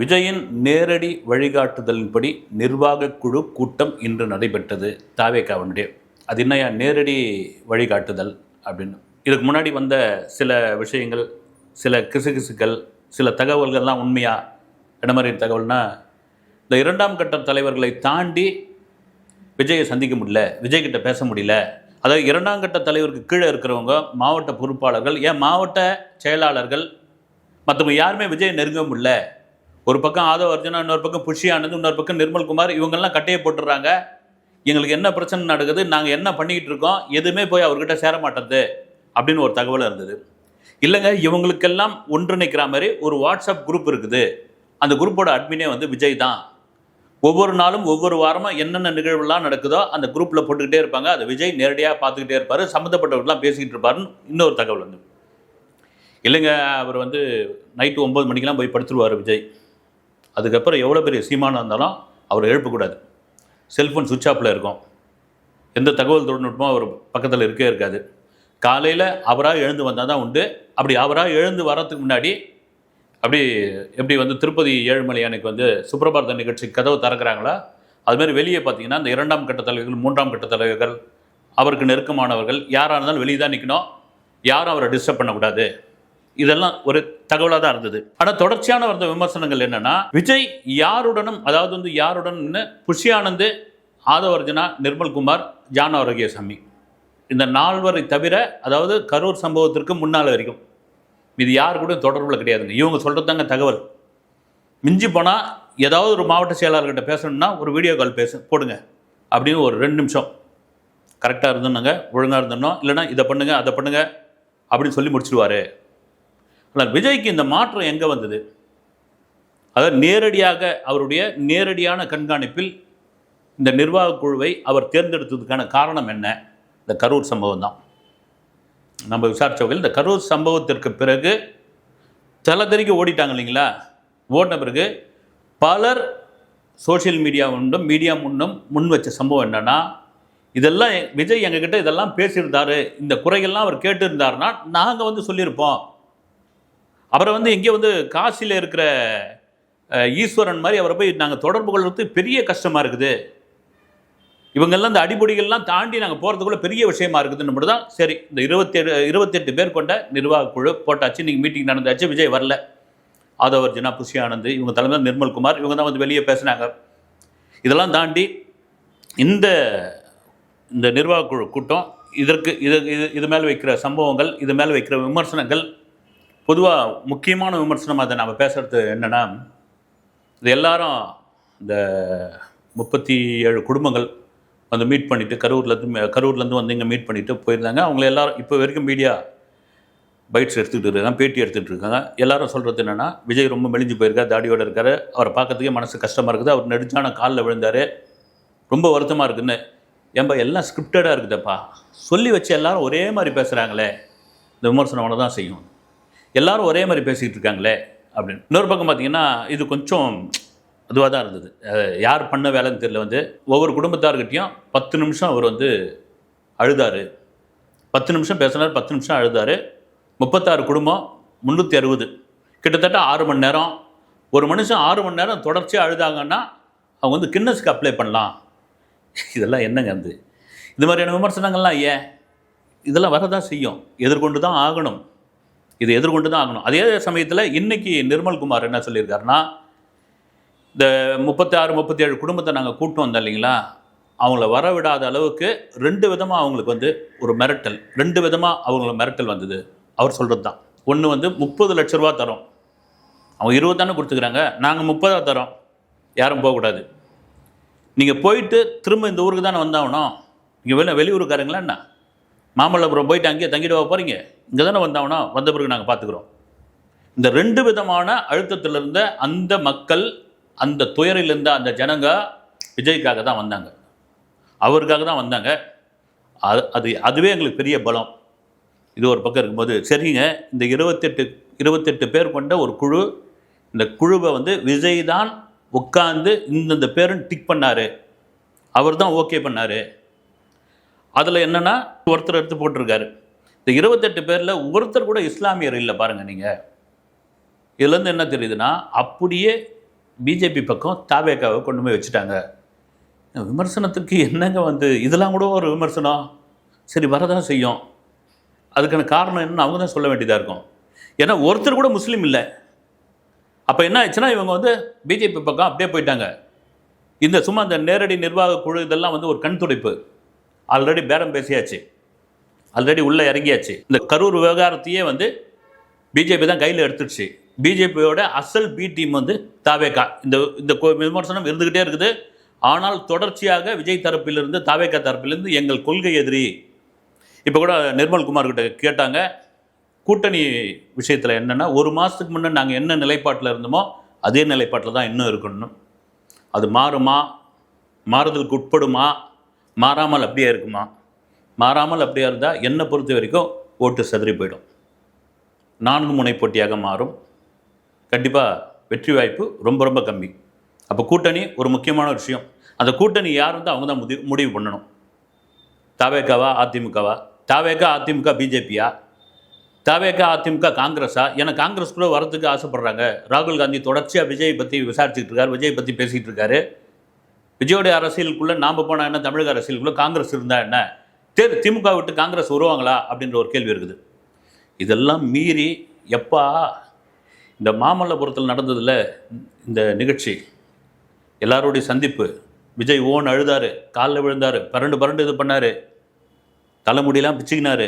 விஜயின் நேரடி வழிகாட்டுதலின்படி நிர்வாக குழு கூட்டம் இன்று நடைபெற்றது. தாவேக்காவனுடைய அது என்னையா நேரடி வழிகாட்டுதல் அப்படின்னு. இதுக்கு முன்னாடி வந்த சில விஷயங்கள் சில கிசுகிசுக்கள் சில தகவல்கள்லாம் உண்மையா? என்ன மாதிரி தகவல்னா இந்த இரண்டாம் கட்ட தலைவர்களை தாண்டி விஜயை சந்திக்க முடியல விஜய்கிட்ட பேச முடியல. அதாவது இரண்டாம் கட்ட தலைவருக்கு கீழே இருக்கிறவங்க மாவட்ட பொறுப்பாளர்கள் ஏன் மாவட்ட செயலாளர்கள் மற்றவங்க யாருமே விஜயை நெருங்க முடியல. ஒரு பக்கம் ஆதவ அர்ஜுனா இன்னொரு பக்கம் புஷி ஆனந்த் இன்னொரு பக்கம் நிர்மல்குமார் இவங்கெல்லாம் கட்டையை போட்டுடுறாங்க. எங்களுக்கு என்ன பிரச்சனை நடக்குது நாங்கள் என்ன பண்ணிக்கிட்டு இருக்கோம் எதுவுமே போய் அவர்கிட்ட சேர மாட்டேது அப்படின்னு ஒரு தகவல் இருந்தது. இல்லைங்க இவங்களுக்கெல்லாம் ஒன்றிணைக்கிற மாதிரி ஒரு வாட்ஸ்அப் குரூப் இருக்குது. அந்த குரூப்போட அட்மினே வந்து விஜய் தான். ஒவ்வொரு நாளும் ஒவ்வொரு வாரமும் என்னென்ன நிகழ்வுலாம் நடக்குதோ அந்த குரூப்பில் போட்டுக்கிட்டே இருப்பாங்க. அதை விஜய் நேரடியாக பார்த்துக்கிட்டே இருப்பார் சம்மந்தப்பட்டவர்கள்லாம் பேசிக்கிட்டு இருப்பாருன்னு இன்னொரு தகவல் வந்து. இல்லைங்க அவர் வந்து நைட்டு ஒம்பது மணிக்கெலாம் போய் படுத்துருவார் விஜய். அதுக்கப்புறம் எவ்வளோ பெரிய சீமானம் இருந்தாலும் அவர் எழுப்பக்கூடாது. செல்ஃபோன் சுவிட்ச் ஆஃபில் இருக்கும். எந்த தகவல் தொழில்நுட்பமும் அவர் பக்கத்தில் இருக்கே இருக்காது. காலையில் அவராக எழுந்து வந்தால் தான் உண்டு. அப்படி அவராக எழுந்து வர்றதுக்கு முன்னாடி அப்படி எப்படி வந்து திருப்பதி ஏழுமலை அன்னைக்கு வந்து சுப்பிரபாரத நிகழ்ச்சி கதவு திறக்கிறாங்களா? அதுமாரி வெளியே பார்த்தீங்கன்னா இந்த இரண்டாம் கட்ட தலைவர்கள் மூன்றாம் கட்ட தலைவர்கள் அவருக்கு நெருக்கமானவர்கள் யாராக இருந்தாலும் வெளியே தான் நிற்கணும் யாரும் அவரை டிஸ்டர்ப் பண்ணக்கூடாது. இதெல்லாம் ஒரு தகவலாக தான் இருந்தது. ஆனால் தொடர்ச்சியான வந்த விமர்சனங்கள் என்னன்னா விஜய் யாருடனும் அதாவது வந்து யாருடன் புஷி ஆனந்த் ஆதவர்ஜனா நிர்மல்குமார் ஜான் ஆரோக்கியசாமி இந்த நால்வரை தவிர அதாவது கரூர் சம்பவத்திற்கு முன்னால் வரைக்கும். இது யாரு கூட தொடர்பில் கிடையாதுங்க. இவங்க சொல்கிறது தாங்க தகவல். மிஞ்சி போனால் ஏதாவது ஒரு மாவட்ட செயலாளர்கிட்ட பேசணும்னா ஒரு வீடியோ கால் பேச போடுங்க. அப்படின்னு ஒரு ரெண்டு நிமிஷம். கரெக்டாக இருந்தோம்னாங்க ஒழுங்காக இருந்தோம் இல்லைன்னா இதை பண்ணுங்கள் அதை பண்ணுங்கள் அப்படின்னு சொல்லி முடிச்சிடுவார் ஆனால் விஜய்க்கு இந்த மாற்றம் எங்கே வந்தது? அதாவது நேரடியாக அவருடைய நேரடியான கண்காணிப்பில் இந்த நிர்வாக குழுவை அவர் தேர்ந்தெடுத்ததுக்கான காரணம் என்ன? இந்த கரூர் சம்பவம் தான். நம்ம விசாரித்த வகையில் இந்த கரூர் சம்பவத்திற்கு பிறகு தலை தெறிக்க ஓடிட்டாங்க இல்லைங்களா? ஓடின பிறகு பலர் சோஷியல் மீடியா முன்னும் மீடியா முன்னும் முன் வச்ச சம்பவம் என்னென்னா இதெல்லாம் விஜய் எங்ககிட்ட இதெல்லாம் பேசியிருந்தாரு. இந்த குறைகள்லாம் அவர் கேட்டிருந்தாருன்னா நாங்கள் வந்து சொல்லியிருப்போம். அவரை வந்து எங்கேயோ வந்து காசியில் இருக்கிற ஈஸ்வரன் மாதிரி அவரை போய் நாங்கள் தொடர்பு கொள்வது பெரிய கஷ்டமாக இருக்குது. இவங்கெல்லாம் இந்த அடிப்படைகள்லாம் தாண்டி நாங்கள் போகிறதுக்குள்ளே பெரிய விஷயமா இருக்குதுன்னு மட்டும் தான் சரி இந்த இருபத்தேழு இருபத்தெட்டு பேர் கொண்ட நிர்வாக குழு போட்டாச்சு. நீங்கள் மீட்டிங் நடந்தாச்சு விஜய் வரல. ஆதவர்ஜனா புஷி ஆனந்த் இவங்க தலைமையில் நிர்மல்குமார் இவங்க தான் வந்து வெளியே பேசுனாங்க. இதெல்லாம் தாண்டி இந்த இந்த நிர்வாக குழு கூட்டம் இதற்கு இது இது இது மேலே வைக்கிற சம்பவங்கள் இது மேலே வைக்கிற விமர்சனங்கள் பொதுவாக முக்கியமான விமர்சனமாக அதை நம்ம பேசுகிறது என்னென்னா இது எல்லாரும் இந்த முப்பத்தி ஏழு குடும்பங்கள் வந்து மீட் பண்ணிவிட்டு கரூர்லேருந்து கரூர்லேருந்து வந்து இங்கே மீட் பண்ணிவிட்டு போயிருந்தாங்க. அவங்கள எல்லாரும் இப்போ வரைக்கும் மீடியா பைட்ஸ் எடுத்துகிட்டு இருக்காங்க பேட்டி எடுத்துகிட்டு இருக்காங்க. எல்லாரும் சொல்கிறது என்னென்னா விஜய் ரொம்ப மெலிஞ்சு போயிருக்கார் தாடியோட இருக்கார். அவரை பார்க்கறதுக்கே மனசு கஷ்டமாக இருக்குது. அவர் நெடுஞ்சான காலில் விழுந்தார். ரொம்ப வருத்தமாக இருக்குன்னு. ஏன்பா எல்லாம் ஸ்கிரிப்டடாக இருக்குதுப்பா. சொல்லி வச்சு எல்லாரும் ஒரே மாதிரி பேசுகிறாங்களே இந்த விமர்சனம் அவனை தான் செய்யும். எல்லாரும் ஒரே மாதிரி பேசிக்கிட்டு இருக்காங்களே அப்படின்னு. இன்னொரு பக்கம் பார்த்தீங்கன்னா இது கொஞ்சம் அதுவாக தான் இருந்தது. யார் பண்ண வேலைன்னு தெரியல வந்து ஒவ்வொரு குடும்பத்தார்கிட்டையும் பத்து நிமிஷம் அவர் வந்து அழுதாரு. பத்து நிமிஷம் பேசினார் பத்து நிமிஷம் அழுதாரு. முப்பத்தாறு குடும்பம் முந்நூற்றி அறுபது. கிட்டத்தட்ட ஆறு மணி நேரம். ஒரு மனுஷன் ஆறு மணி நேரம் தொடர்ச்சியாக அழுதாங்கன்னா அவங்க வந்து கின்னஸ்க்கு அப்ளை பண்ணலாம். இதெல்லாம் என்னங்க வந்து இது மாதிரியான விமர்சனங்கள்லாம் ஏன்? இதெல்லாம் வரதான் செய்யும். எதிர்கொண்டு தான் ஆகணும். இது எதிர்கொண்டு தான் ஆகணும். அதே சமயத்தில் இன்னைக்கு நிர்மல்குமார் என்ன சொல்லியிருக்காருன்னா இந்த முப்பத்தி ஆறு முப்பத்தி ஏழு குடும்பத்தை நாங்கள் கூட்டம் வந்தோம் இல்லைங்களா? அவங்கள வரவிடாத அளவுக்கு ரெண்டு விதமாக அவங்களுக்கு வந்து ஒரு மிரட்டல். ரெண்டு விதமாக அவங்கள மிரட்டல் வந்தது. அவர் சொல்கிறது தான். ஒன்று வந்து முப்பது லட்ச ரூபா தரோம். அவங்க இருபது தானே கொடுத்துக்கிறாங்க. நாங்கள் முப்பதாக தரோம். யாரும் போகக்கூடாது. நீங்கள் போயிட்டு திரும்ப இந்த ஊருக்கு தானே வந்தாகணும். நீங்கள் வெளில வெளியூருக்காரங்களா என்ன? மாமல்லபுரம் போயிட்டு அங்கேயே தங்கிட்டு போகிறீங்க இங்கே தானே வந்தாங்கன்னா வந்த பிறகு நாங்கள் பார்த்துக்குறோம் இந்த ரெண்டு விதமான அழுத்தத்தில் இருந்த அந்த மக்கள் அந்த துயரில் இருந்த அந்த ஜனங்க விஜய்க்காக தான் வந்தாங்க. அவருக்காக தான் வந்தாங்க. அது அது அதுவே எங்களுக்கு பெரிய பலம். இது ஒரு பக்கம் இருக்கும்போது சரிங்க இந்த இருபத்தெட்டு இருபத்தெட்டு பேர் கொண்ட ஒரு குழு இந்த குழுவை வந்து விஜய் தான் உட்காந்து இந்தந்த பேருன்னு டிக் பண்ணார். அவர் தான் ஓகே பண்ணார். அதில் என்னென்னா ஒருத்தர் எடுத்து போட்டிருக்காரு. இந்த இருபத்தெட்டு பேரில் ஒருத்தர் கூட இஸ்லாமியர் இல்லை பாருங்கள் நீங்கள் இதுலேருந்து என்ன தெரியுதுன்னா அப்படியே பிஜேபி பக்கம் தாவேக்காவை கொண்டு போய் வச்சுட்டாங்க. விமர்சனத்துக்கு என்னங்க வந்து இதெல்லாம் கூட ஒரு விமர்சனம். சரி வரதான் செய்யும். அதுக்கான காரணம் என்னன்னு அவங்க தான் சொல்ல வேண்டியதாக இருக்கும். ஏன்னா ஒருத்தர் கூட முஸ்லீம் இல்லை. அப்போ என்ன ஆச்சுன்னா இவங்க வந்து பிஜேபி பக்கம் அப்படியே போயிட்டாங்க. இந்த சும்மா இந்த நேரடி நிர்வாக குழு இதெல்லாம் வந்து ஒரு கண் துடைப்பு ஆல்ரெடி பேரம் பேசியாச்சு. ஆல்ரெடி உள்ளே இறங்கியாச்சு. இந்த கரூர் விவகாரத்தையே வந்து பிஜேபி தான் கையில் எடுத்துடுச்சு. பிஜேபியோட அசல் பி டீம் வந்து தாவேகா இந்த இந்த விமர்சனம் இருந்துக்கிட்டே இருக்குது. ஆனால் தொடர்ச்சியாக விஜய் தரப்பிலிருந்து தாவேகா தரப்பிலிருந்து எங்கள் கொள்கை எதிரி இப்போ கூட நிர்மல்குமார் கிட்ட கேட்டாங்க. கூட்டணி விஷயத்தில் என்னென்னா ஒரு மாதத்துக்கு முன்னே நாங்கள் என்ன நிலைப்பாட்டில் இருந்தோமோ அதே நிலைப்பாட்டில் தான் இன்னும் இருக்கணும். அது மாறுமா? மாறுதலுக்கு உட்படுமா? மாறாமல் அப்படியே இருக்குமா? மாறாமல் அப்படியே இருந்தால் என்னை பொறுத்த வரைக்கும் ஓட்டு சதுரி போயிடும். நான்கு முனை போட்டியாக மாறும். கண்டிப்பாக வெற்றி வாய்ப்பு ரொம்ப ரொம்ப கம்மி. அப்போ கூட்டணி ஒரு முக்கியமான விஷயம். அந்த கூட்டணி யார் வந்து அவங்க தான் முடிவு முடிவு பண்ணணும். தாவேக்காவா அதிமுகவா? தாவேக்கா அதிமுக பிஜேபியா? தாவேக்கா அதிமுக காங்கிரஸா? ஏன்னா காங்கிரஸ் கூட வரதுக்கு ஆசைப்படுறாங்க. ராகுல் காந்தி தொடர்ச்சியாக விஜய் பற்றி விசாரிச்சுட்டு இருக்காரு விஜய் பற்றி பேசிகிட்டு இருக்காரு. விஜயோடைய அரசியலுக்குள்ளே நாம் போனால் என்ன? தமிழக அரசியலுக்குள்ளே காங்கிரஸ் இருந்தால் என்ன? தேர் திமுக விட்டு காங்கிரஸ் வருவாங்களா? அப்படின்ற ஒரு கேள்வி இருக்குது. இதெல்லாம் மீறி எப்பா இந்த மாமல்லபுரத்தில் நடந்ததில் இந்த நிகழ்ச்சி எல்லாருடைய சந்திப்பு விஜய் ஓன் அழுதாரு காலில் விழுந்தார் பரண்டு பரண்டு இது பண்ணார் தலைமுடியெல்லாம் பிச்சுக்கினாரு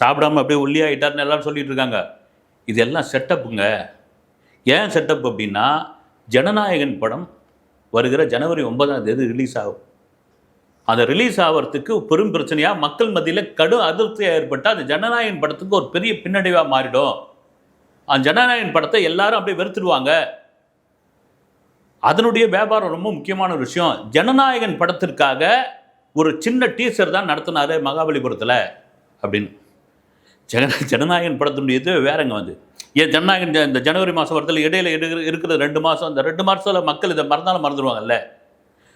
சாப்பிடாம அப்படியே ஒல்லியாகிட்டார்னு எல்லாரும் சொல்லிட்டு இருக்காங்க. இதெல்லாம் செட்டப்புங்க ஏன் செட்டப் அப்படின்னா ஜனநாயகன் படம் வருகிற ஜனவரி ஒன்பதாம் தேதி ரிலீஸ் ஆகும். அந்த ரிலீஸ் ஆகிறதுக்கு பெரும் பிரச்சனையாக மக்கள் மத்தியில் கடும் அதிருப்தியாக ஏற்பட்டால் அந்த ஜனநாயகன் படத்துக்கு ஒரு பெரிய பின்னடைவாக மாறிடும். அந்த ஜனநாயகன் படத்தை எல்லாரும் அப்படியே வெறுத்துடுவாங்க அதனுடைய வியாபாரம் ரொம்ப முக்கியமான ஒரு விஷயம். ஜனநாயகன் படத்திற்காக ஒரு சின்ன டீசர் தான் நடத்தினாரு மகாபலிபுரத்தில் அப்படின்னு. ஜன ஜனநாயகன் படத்தினுடைய இது வேறங்க வந்து. ஏன் ஜனநாயகன் ஜ- இந்த ஜனவரி மாதம் வரத்தில் இடையில இருக்கிற ரெண்டு மாதம் அந்த ரெண்டு மாதத்தில் மக்கள் இதை மறந்தாலும் மறந்துடுவாங்கல்ல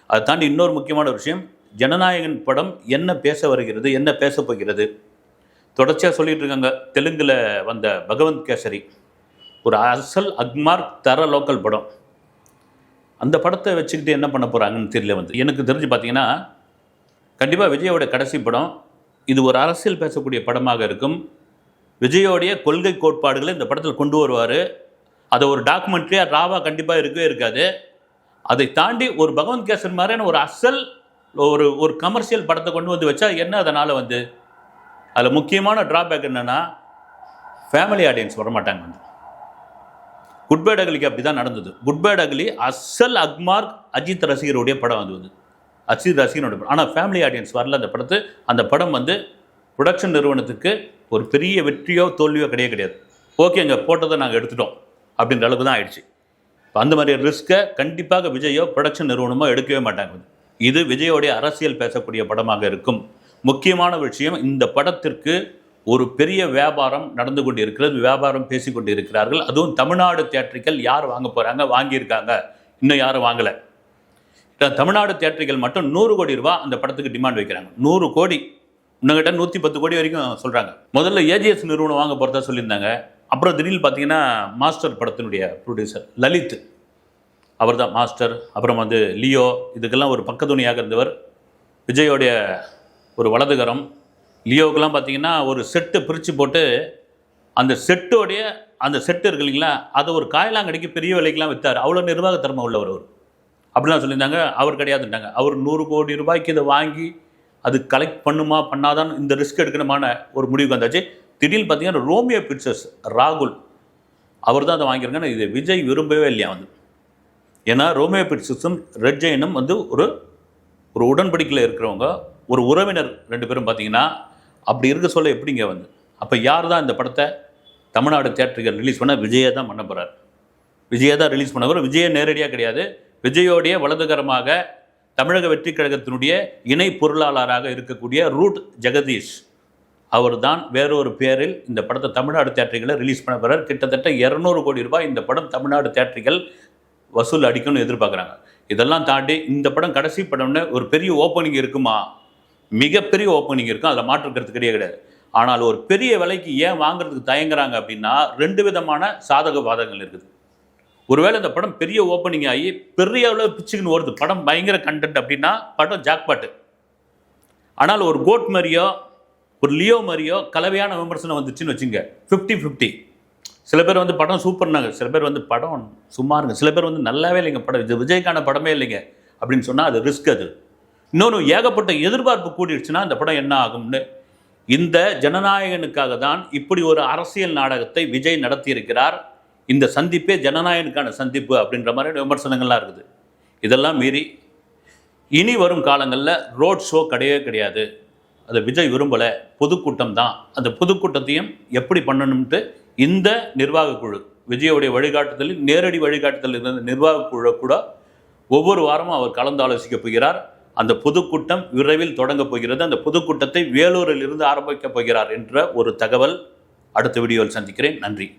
அதை தாண்டி இன்னொரு முக்கியமான விஷயம் ஜனநாயகன் படம் என்ன பேச வருகிறது என்ன பேச போகிறது? தொடர்ச்சியாக சொல்லிட்டு இருக்காங்க தெலுங்கில் வந்த பகவந்த் கேசரி. ஒரு அசல் அக்மார்க் தர லோக்கல் படம். அந்த படத்தை வச்சுக்கிட்டு என்ன பண்ண போகிறாங்கன்னு தெரியல வந்து. எனக்கு தெரிஞ்சு பார்த்தீங்கன்னா கண்டிப்பாக விஜயோட கடைசி படம் இது ஒரு அரசியல் பேசக்கூடிய படமாக இருக்கும். விஜயோடைய கொள்கை கோட்பாடுகளை இந்த படத்தில் கொண்டு வருவார். அதை ஒரு டாக்குமெண்ட்ரியாக ராவா கண்டிப்பாக இருக்கவே இருக்காது. அதை தாண்டி ஒரு பகவந்த் கேசன் மாதிரியான ஒரு அசல் ஒரு ஒரு கமர்ஷியல் படத்தை கொண்டு வந்து வச்சா என்ன அதனால் வந்து? அதில் முக்கியமான ட்ராபேக் என்னென்னா ஃபேமிலி ஆடியன்ஸ் வரமாட்டாங்க வந்து. குட் பேட் அகலிக்கு அப்படி தான் நடந்தது. குட் பேட் அகலி அசல் அக்மார்க் அஜித் ரசிகருடைய படம் அது வந்து. அஜித் ரசிகனுடைய படம். ஆனால் ஃபேமிலி ஆடியன்ஸ் வரல அந்த படத்து. அந்த படம் வந்து ப்ரொடக்ஷன் நிறுவனத்துக்கு ஒரு பெரிய வெற்றியோ தோல்வியோ கிடையாது. கிடையாது ஓகேங்க போட்டதை நாங்கள் எடுத்துட்டோம். அப்படின்ற அளவுக்கு தான் ஆயிடுச்சு. இப்போ அந்த மாதிரி ரிஸ்க்கை கண்டிப்பாக விஜயோ ப்ரொடக்ஷன் நிறுவனமோ எடுக்கவே மாட்டாங்க. இது விஜயோடைய அரசியல் பேசக்கூடிய படமாக இருக்கும். முக்கியமான விஷயம் இந்த படத்திற்கு ஒரு பெரிய வியாபாரம் நடந்து கொண்டு இருக்கிறது வியாபாரம் பேசி கொண்டு இருக்கிறார்கள் அதுவும் தமிழ்நாடு தியேட்டர்கள் யார் வாங்க போகிறாங்க வாங்கியிருக்காங்க? இன்னும் யாரும் வாங்கலை. தமிழ்நாடு தியேட்டர்கள் மட்டும் நூறு கோடி ரூபா அந்த படத்துக்கு டிமாண்ட் வைக்கிறாங்க. நூறு கோடி. இன்னங்கிட்ட நூற்றி பத்து கோடி வரைக்கும் சொல்கிறாங்க முதல்ல ஏஜிஎஸ் நிறுவனம் வாங்க போகிறதா சொல்லியிருந்தாங்க. அப்புறம் திடீர்னு பார்த்தீங்கன்னா மாஸ்டர் படத்தினுடைய ப்ரொடியூசர் லலித். அவர் தான் மாஸ்டர். அப்புறம் வந்து லியோ. இதுக்கெல்லாம் ஒரு பக்கத்துணையாக இருந்தவர். விஜயோடைய ஒரு வலதுகரம். லியோவுக்கெல்லாம் பார்த்தீங்கன்னா ஒரு செட்டை பிரித்து போட்டு அந்த செட்டோடைய அந்த செட்டு இருக்கு இல்லைங்களா அதை ஒரு காயலாங்கடிக்கு பெரிய விலைக்கெல்லாம் விற்றார் அவ்வளோ நிர்வாக திறமை உள்ளவர் அவர். அப்படிலாம் சொல்லியிருந்தாங்க. அவர் கிடையாதுன்ட்டாங்க. அவர் நூறு கோடி ரூபாய்க்கு இதை வாங்கி அது கலெக்ட் பண்ணுமா பண்ணாதான் இந்த ரிஸ்க் எடுக்கணுமான ஒரு முடிவுக்கு வந்தாச்சு. திடீர்னு பார்த்தீங்கன்னா ரோமியோ பிக்சர்ஸ் ராகுல் அவர் தான் அதை வாங்கியிருக்காங்க இது விஜய் விரும்பவே இல்லையா வந்து. ஏன்னா ரோமியோ பிக்சர்ஸும் ரெட் ஜெயினும் வந்து ஒரு ஒரு உடன்படிக்கையில் இருக்கிறவங்க ஒரு உறவினர் ரெண்டு பேரும் பார்த்தீங்கன்னா அப்படி இருக்க சொல்ல எப்படிங்க வந்து? அப்போ யார் தான் இந்த படத்தை தமிழ்நாடு தேட்டருக்கு ரிலீஸ் பண்ண விஜயை தான் பண்ண போகிறார் விஜயை தான் ரிலீஸ் பண்ண போகிறார் விஜயை நேரடியாக கிடையாது. விஜயோடைய வலதுகரமாக தமிழக வெற்றி கழகத்தினுடைய இணை பொருளாளராக இருக்கக்கூடிய ரூட் ஜெகதீஷ். அவர் தான் வேறொரு பேரில் இந்த படத்தை தமிழ்நாடு தேட்டரிகளை ரிலீஸ் பண்ண போகிறார் கிட்டத்தட்ட இரநூறு கோடி ரூபாய் இந்த படம் தமிழ்நாடு தேட்டரிகள் வசூல் அடிக்கணும்னு எதிர்பார்க்குறாங்க. இதெல்லாம் தாண்டி இந்த படம் கடைசி படம்னு ஒரு பெரிய ஓப்பனிங் இருக்குமா? மிகப்பெரிய ஓப்பனிங் இருக்கும். அதில் மாற்றுக்கிறது கிடையாது கிடையாது. ஆனால் ஒரு பெரிய விலைக்கு ஏன் வாங்குறதுக்கு தயங்குறாங்க அப்படின்னா ரெண்டு விதமான சாதக பாதகங்கள் இருக்குது. ஒருவேளை இந்த படம் பெரிய ஓப்பனிங் ஆகி பெரிய அளவு பிச்சுக்குன்னு வருது படம் பயங்கர கண்டென்ட் அப்படின்னா படம் ஜாக்பாட்டு ஆனால் ஒரு கோட் மாதிரியோ ஒரு லியோ மாதிரியோ கலவையான விமர்சனம் வந்துச்சுன்னு வச்சுங்க. ஃபிஃப்டி ஃபிஃப்டி சில பேர் வந்து படம் சூப்பர்னாங்க சில பேர் வந்து படம் சும்மா இருங்க. சில பேர் வந்து நல்லாவே இல்லைங்க. படம் இது விஜய்க்கான படமே இல்லைங்க. அப்படின்னு சொன்னால் அது ரிஸ்க் அது. இன்னொன்று ஏகப்பட்ட எதிர்பார்ப்பு கூடிடுச்சுன்னா அந்த படம் என்ன ஆகும்னு. இந்த ஜனநாயகனுக்காக தான் இப்படி ஒரு அரசியல் நாடகத்தை விஜய் நடத்தியிருக்கிறார். இந்த சந்திப்பே ஜனநாயகனுக்கான சந்திப்பு அப்படின்ற மாதிரி விமர்சனங்கள்லாம் இருக்குது. இதெல்லாம் மீறி இனி வரும் காலங்களில் ரோட் ஷோ கிடையவே கிடையாது. அதை விஜய் விரும்பலை. பொதுக்கூட்டம் தான். அந்த பொதுக்கூட்டத்தையும் எப்படி பண்ணணும்ட்டு இந்த நிர்வாகக் குழு விஜயோடைய வழிகாட்டுதலில் நேரடி வழிகாட்டுதல் இருந்த நிர்வாகக் குழு கூட ஒவ்வொரு வாரமும் அவர் கலந்து ஆலோசிக்கப் போகிறார். அந்த பொதுக்கூட்டம் விரைவில் தொடங்கப் போகிறது. அந்த பொதுக்கூட்டத்தை வேலூரில் இருந்து ஆரம்பிக்கப் போகிறார் என்ற ஒரு தகவல் அடுத்த வீடியோவில் சந்திக்கிறேன். நன்றி.